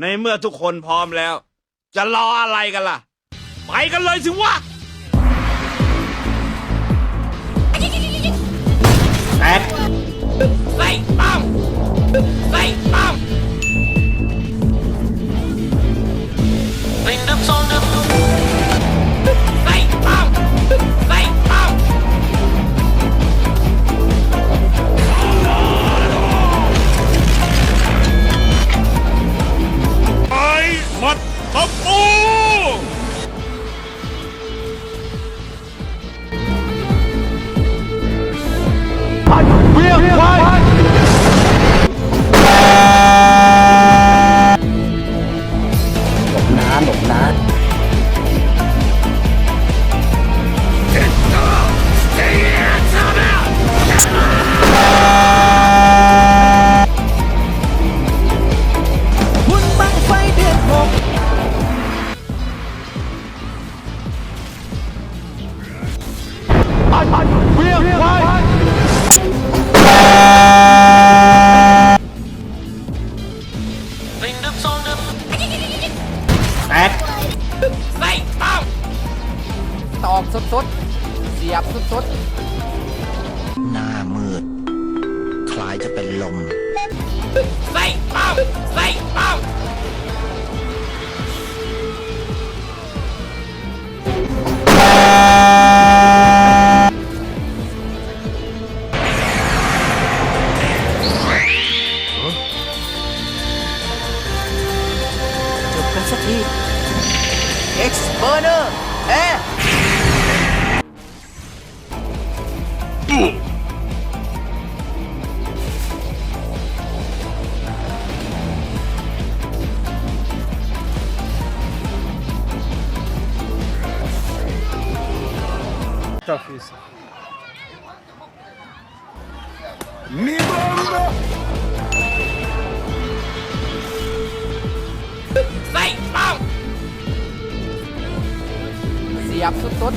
ในเมื่อทุกคนพร้อมแล้ว จะรออะไรกันล่ะ ไปกันเลยสิวะแตก เวียงควาย Bring the song up. แตกใส่ตั้มตอกสดๆ เสียบสดหน้ามืด คล้ายจะเป็นลมใส่ตั้มใส่ตั้ม Expana! É! Tá difícil. Me manda! ยับสุด